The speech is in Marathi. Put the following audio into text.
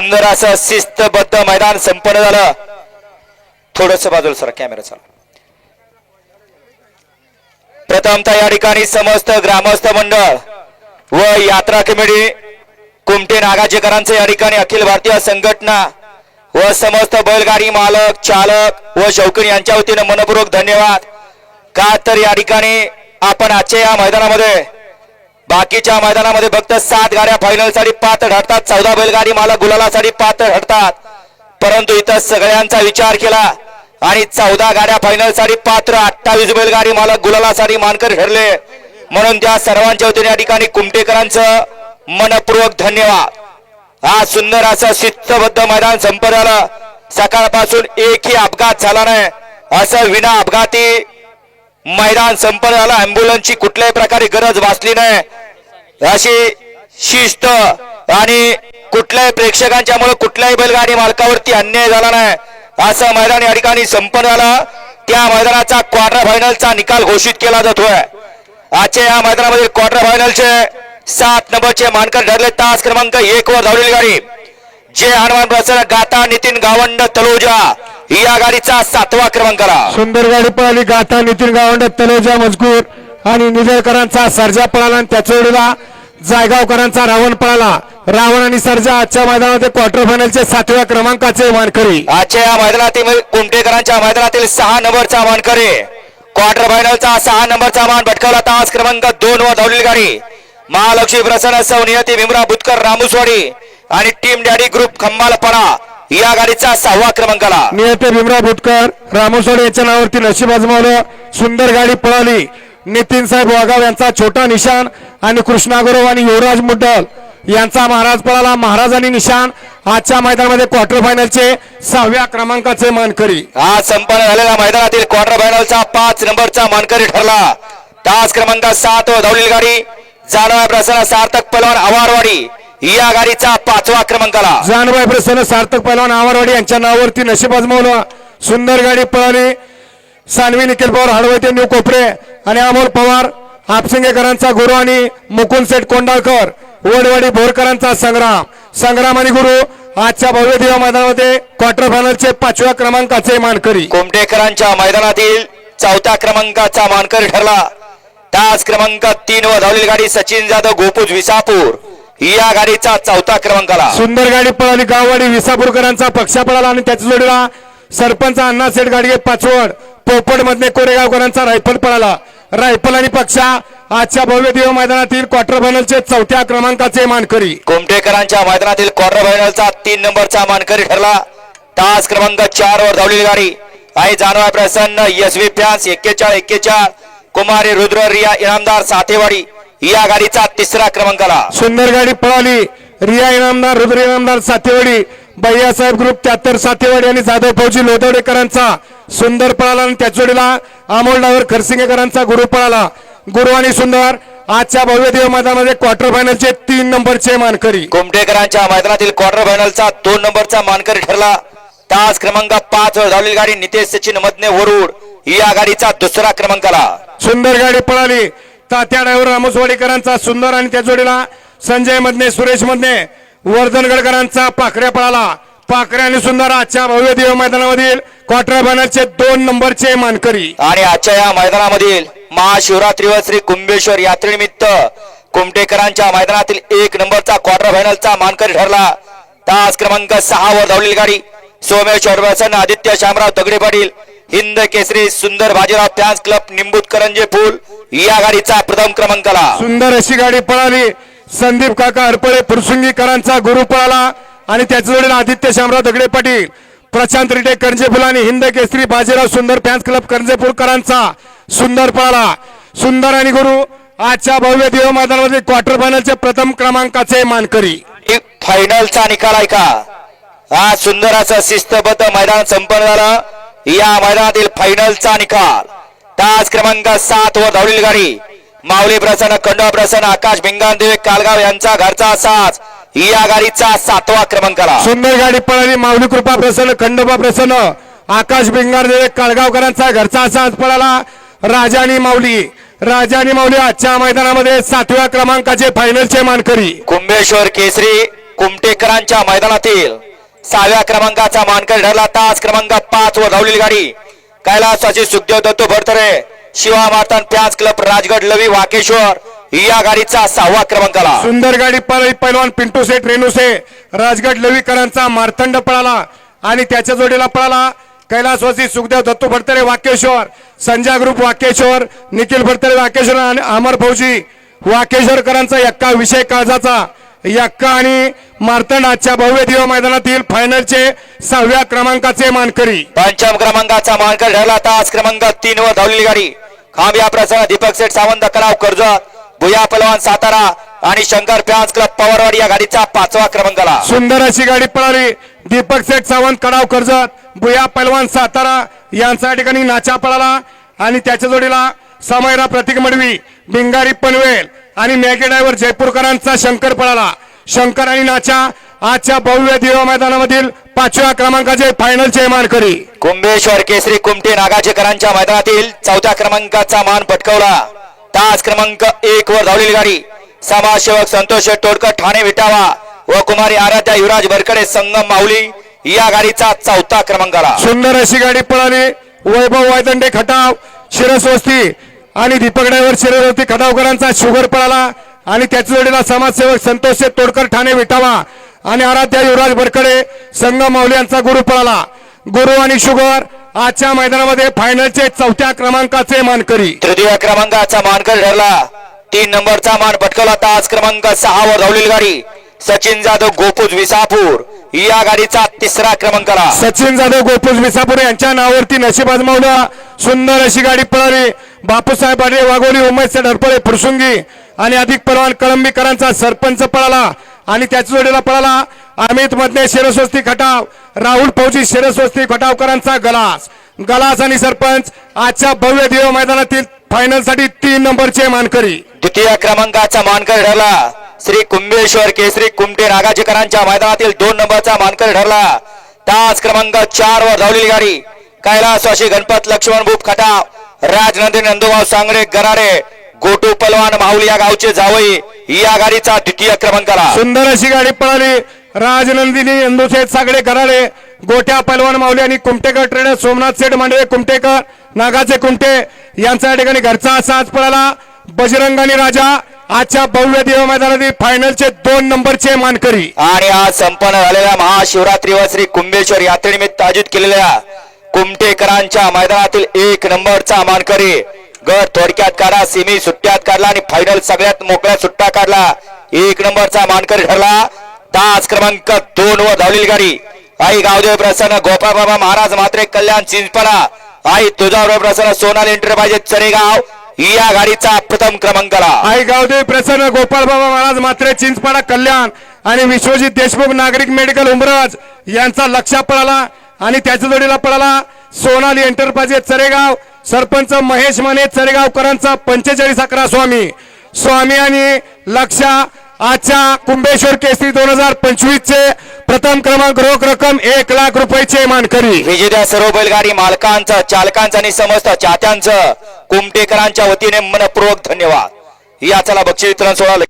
सुंदर असं शिस्तबद्ध मैदान संपन्न झालं. थोडस बाजूला सर कॅमेरा चालू. प्रथमतः या ठिकाणी समस्त ग्रामस्थ मंडळ व यात्रा कमिटी कुमटे नागाजेकरांचे या ठिकाणी अखिल भारतीय संघटना व समस्त बैलगाडी मालक चालक व शौकीन यांच्या वतीनं मनपूर्वक धन्यवाद. का तर या ठिकाणी आपण आजच्या या मैदानामध्ये बाकीच्या मैदानामध्ये फक्त सात गाड्या फायनलसाठी पात्र ठरतात चौदा बैलगाडी मालक गुलालासाठी पात्र ठरतात परंतु इथं सगळ्यांचा विचार केला आणि चौदा गाड्या फायनलसाठी पात्र अठ्ठावीस बैलगाडी मालक गुलालासाठी मानकर ठरले. म्हणून त्या सर्वांच्या वतीने या ठिकाणी कुमटेकरांचं मनपूर्वक धन्यवाद. हा सुंदर असं शिस्तबद्ध मैदान संपन्न झालं. सकाळपासून एकही अपघात झाला नाही. असं विना अपघाती मैदान संपन्न झालं. अँब्युलन्सची कुठल्याही प्रकारे गरज भासली नाही. अशी शिस्त आणि कुठल्याही प्रेक्षकांच्या मुळे कुठल्याही बैलगाडी मालकावरती अन्याय झाला नाही. असं मैदान या ठिकाणी संपन्न झालं. त्या मैदानाचा क्वार्टर फायनलचा निकाल घोषित केला जातोय. आजच्या या मैदानामध्ये क्वार्टर फायनलचे सात नंबरचे मानकर ठरले. तास क्रमांक एक वर धावलेली गाडी. जे हनुमान प्रसन्न गाता नितीन गावंड तलोजा या गाडीचा सातवा क्रमांक आला सुंदर गाडी पळाली. गाथा नितीन गावंड तलोजा मजकूर आणि निजळकरांचा सर्जा पळाला आणि त्याच्या जायगावकरांचा रावण पळाला. रावण आणि सर्जा आजच्या मैदानामध्ये क्वार्टर फायनलचे सातव्या क्रमांकाचे मानकरी. आजच्या या मैदानातील कुमटेकरांच्या मैदानातील सहा नंबरचा मानकरी. क्वार्टर फायनलचा सहा नंबरचा मान भटकवला तास क्रमांक दोन वर धावलेली गाडी. महालक्ष्मी प्रसन्न सौनियती भीमराव बुतकर रामुसवाडी आणि टीम डॅडी ग्रुप खंबालपणा या गाडीचा सहावा क्रमांक आला नियते भीमराव भुटकर रामोसोडे यांच्या नावावरती नशीब आजमावलं. सुंदर गाडी पळाली. नितीन साहेब वाघाव यांचा छोटा निशाण आणि कृष्णा गुरव आणि युवराज मुड्डल यांचा महाराज पळाला. महाराज आणि निशाण. आजच्या मैदानामध्ये क्वार्टर फायनलचे सहाव्या क्रमांकाचे मानकरी. आज संपन्न झालेल्या मैदानातील क्वार्टर फायनलचा पाच नंबरचा मानकरी ठरला. तास क्रमांक सात वर धावलेली गाडी जाणवा प्रसन्न सार्थक पलवान आवारवाडी. या गाडीचा पाचवा क्रमांक आला जानबाई प्रसन्न सार्थक पहलवान आवारवाडी यांच्या नावावरती नशीब आजमावलं. सुंदर गाडी पळाली. सानवी निखिल पवार हळवते न्यू कोपरे. आणि अमोल पवार आपसिंगेकरांचा गुरु आणि मुकुंद सेठ कोंडाळकर वडवाडी भोरकरांचा संग्राम. संग्राम आणि गुरु आजच्या भव्य दिवा मैदानामध्ये क्वार्टर फायनलचे पाचव्या क्रमांकाचे मानकरी. कोमटेकरांच्या मैदानातील चौथ्या क्रमांकाचा मानकरी ठरला. तास क्रमांक तीन वर धावलेली गाडी सचिन जाधव गोपूज विसापूर. या गाडीचा चौथा क्रमांक आला. सुंदर गाडी पळाली गाववाडी विसापूरकरांचा पक्षा पळाला आणि त्याच्या जोडीला सरपंच अण्णा सेठ गाडी पाचवड पोपड मधले कोरेगावकरांचा रायफल पळाला. रायफल आणि पक्षा. आजच्या भव्य दिव मैदानातील क्वार्टर फायनलचे चौथ्या क्रमांकाचे मानकरी. कोमटेकरांच्या मैदानातील क्वार्टर फायनलचा तीन नंबरचा मानकरी ठरला. तास क्रमांक चार वर धावलेली गाडी. आई जानवा प्रसन्न एस व्ही फॅन्स एक्केचाळ. एक्केचाळ कुमारी रुद्र रिया इनामदार साथेवाडी या गाडीचा तिसरा क्रमांक आला सुंदर गाडी पळाली. रिया इनामदार रुद्र इनामदार सातेवाडी. भैयासाहेब ग्रुप त्यात्तर सातेवाडी आणि जाधव फौजी लोदवडेकरांचा सुंदर पळाला आणि त्याच्या जोडीला अमोल डावर खरसिंगेकरांचा गुरु पळाला. गुरु आणि सुंदर आजच्या भव्य देव मैदानामध्ये क्वार्टर फायनलचे तीन नंबरचे मानकरी. कुमटेकरांच्या मैदानातील क्वार्टर फायनलचा दोन नंबरचा मानकरी ठरला. तास क्रमांक पाच वर धावलेली गाडी नितेश सचिन मधने वरुड. या गाडीचा दुसरा क्रमांक आला. सुंदर गाडी पळाली. तात्या ड्रायव्हर रामोसवाडीकरांचा सुंदर आणि त्या जोडीला संजय मधने सुरेश मधने. वर्धनगडकरांचा पाखऱ्या पळाला. पाखऱ्या आणि सुंदर आजच्या भव्य देव मैदानामधील क्वार्टर फायनलचे दोन नंबरचे मानकरी. आणि आजच्या या मैदानामधील महाशिवरात्रीवर श्री कुंभेश्वर यात्रेनिमित्त कुमटेकरांच्या मैदानातील एक नंबरचा क्वार्टर फायनलचा मानकरी ठरला. तास क्रमांक सहा वर धावलेली गाडी. सोमेश्वर प्रसन्न आदित्य शामराव दगडे पाटील हिंद केसरी सुंदर बाजीराव फॅन्स क्लब निंबूत करंजे फुल या गाडीचा प्रथम क्रमांक आला सुंदर अशी गाडी पळाली. संदीप काका हरपळे फुरसुंगीकरांचा गुरु पळाला आणि त्याच्या जोडीला आदित्य शामराव दगडे पाटील प्रशांत रिटे करंजेपूल आणि हिंद केसरी बाजीराव सुंदर फॅन्स क्लब करंजेपूरकरांचा सुंदर पळाला सुंदर आणि गुरु आजच्या भव्य देव मैदानामध्ये क्वार्टर फायनलचे प्रथम क्रमांकाचे मानकरी. फायनलचा निकाल ऐका हा सुंदर असं शिस्तबद्ध मैदान संपन्न झालं. या मैदानातील फायनलचा निकाल. तास क्रमांक सात वर धावलेली गाडी. माऊली प्रसन्न खंडोबा प्रसन्न आकाश भिंगानदेव कालगाव यांचा घरचा साज. या गाडीचा सातवा क्रमांक आला सुंदर गाडी पळाली माऊली कृपा प्रसन्न खंडोबा प्रसन्न आकाश भिंगार देवे काळगावकरांचा घरचा साज पळाला. राजा आणि माऊली राजा आणि माऊली आजच्या मैदानामध्ये सातव्या क्रमांकाचे फायनलचे मानकरी. कुंभेश्वर केसरी कुमटेकरांच्या मैदानातील सहाव्या क्रमांकाचा मानकरी ठरला. तास क्रमांक पाच वर धावलेली गाडी. कैलासवासी सुखदेव दत्तो भरतरे शिवा मार्तन प्याज क्लब राजगड लवी वाकेश्वर या गाडीचा सहावा क्रमांकाला सुंदर गाडी पळाली पैलवान पिंटू सेठ रेणूसे राजगड लवीकरांचा मार्तंड पळाला आणि त्याच्या जोडीला पळाला. कैलासवासी सुखदेव दत्तू भरतरे वाकेश्वर संजय ग्रुप वाकेश्वर निखिल भरतरे वाकेश्वर आणि अमर फौजी वाकेश्वरकरांचा यक्का विषय काळजाचा यक्का आणि मार्तंड आजच्या भव्य दिवा मैदानातील फायनलचे सहाव्या क्रमांकाचे मानकरी. पंचम क्रमांकाचा मानकर ठरला तास क्रमांक तीन वर धावलेली गाडी. खांबिया प्रसन्न दीपक सेठ सावंत कराव कर्जत भुया पलवान सातारा आणि शंकर प्याज क्लब पवारवाडी या गाडीचा पाचवा क्रमांकाला. सुंदर अशी गाडी पळाली. दीपक शेठ सावंत कडाव कर्जत भुया पैलवान सातारा यांचा ठिकाणी नाचा पळाला. आणि त्याच्या जोडीला समयरा प्रतीक मडवी बिंगारी पनवेल आणि मॅगी ड्रायव्हर जयपूरकरांचा शंकर पळाला. शंकर आणि नाचा आजच्या भव्य दिवा मैदानामधील पाचव्या क्रमांकाचे फायनलचे मानकरी. कुंभेश्वर केसरी कुमटे नागाचेकरांच्या मैदानातील चौथ्या क्रमांकाचा मान पटकावला. तास क्रमांक एक वर धावलेली गाडी. समाजसेवक संतोष तोडकर ठाणे विटावा व कुमारी आराध्या युवराज बरकडे संगम माऊली या गाडीचा चौथा क्रमांकाला. सुंदर अशी गाडी पळाली. वैभव वायदंडे खटाव शिरस्वस्ती आणि दीपक ड्रायव्हर शिरस्वस्ती खटावकरांचा शुगर पळाला. आणि त्याच्या जोडीला समाजसेवक संतोष तोडकर ठाणे विटावा आणि आराध्या युवराज बरकडे संगम माऊली यांचा गुरु पळाला गुरु आणि शुगर आजच्या मैदानामध्ये फायनलचे चौथ्या क्रमांकाचे मानकरी. तृतीय क्रमांकाचा मानकर ठरला. तीन नंबरचा मान पटकवला तास क्रमांक सहा वर धावलेली गाडी. सचिन जाधव गोपूज विसापूर. या गाडीचा तिसरा क्रमांकाला. सचिन जाधव गोपूज विसापूर यांच्या नावावरती नशीब आजमावला. सुंदर अशी गाडी पळाली. बापूसाहेब पाटील वाघोली उमेश ढरपळे फुरसुंगी. आणि अधिक परवान कळंबीकरांचा सरपंच पळाला आणि त्याच्या जोडीला पळाला. अमित मधने शिरस्वस्ती खटाव राहुल फौजी शिरस्वस्ती खटावकरांचा गलास. गलास आणि सरपंच आजच्या भव्य देव मैदानातील फायनलसाठी तीन नंबरचे मानकरी. द्वितीय क्रमांकाचा मानकर ठरला. श्री कुंभेश्वर केसरी कुमटे नागाजीकरांच्या मैदानातील दोन नंबरचा मानकर ठरला. तास क्रमांक चार वर धावलेली गाडी. कैलासवाशी गणपत लक्ष्मण भूप खटाव. राजनंदी नंदुभाऊ सांगडे गराडे. गोटू पलवान माहुली या गावचे जावई या गाडीचा द्वितीय क्रमांकाला सुंदर अशी गाडी पळाली. राजनंदिनी इंदुशेठ सागडे कराडे गोट्या पैलवान माऊली आणि कुमटेकर ट्रेडर सोमनाथ सेठ मांडवे कुमटेकर नागाचे कुमटे यांचा या ठिकाणी घरचा असा आज पळाला. बजरंग आणि राजा आजच्या भव्य देव मैदानातील फायनलचे दोन नंबरचे मानकरी. आणि आज संपन्न झालेल्या महाशिवरात्री व श्री कुंभेश्वर यात्रेनिमित्त आयोजित केलेल्या कुमटेकरांच्या मैदानातील एक नंबरचा मानकरी गट थोडक्यात काढला सिमी सुट्ट्यात काढला आणि फायनल सगळ्यात मोकळ्या सुट्टा काढला. एक नंबरचा मानकरी ठरला. तास क्रमांक दोन वर धावलेली गाडी. आई गावदेव प्रसन्न गोपाळ बाबा महाराज मात्रे कल्याण चिंचपडा आई तुझावर प्रसन्न सोनाल एंटरप्राइजेस चरेगाव. या गाडीचा प्रथम क्रमांकाला. आई गावदेव प्रसन्न गोपाळ बाबा महाराज मात्रे चिंचपाडा कल्याण आणि विश्वजित देशमुख नागरिक मेडिकल उमराज यांचा लक्ष पळाला आणि त्याच्या जोडीला पळाला. सोनाली एंटरप्राइजेस चरेगाव सरपंच महेश माने चरेगावकरांचा पंचेचाळीस अकरा स्वामी. स्वामी आणि लक्षा आजच्या कुंभेश्वर केसरी दोन हजार पंचवीस चे प्रथम क्रमांक रोख रक्कम एक लाख रुपयाचे मानकरी. विजेत्या सर्व बैलगाडी मालकांचं चालकांचं आणि समस्त चाच्यांचं कुमटेकरांच्या वतीने मनपूर्वक धन्यवाद. या चला बक्षीस वितरण सोहळा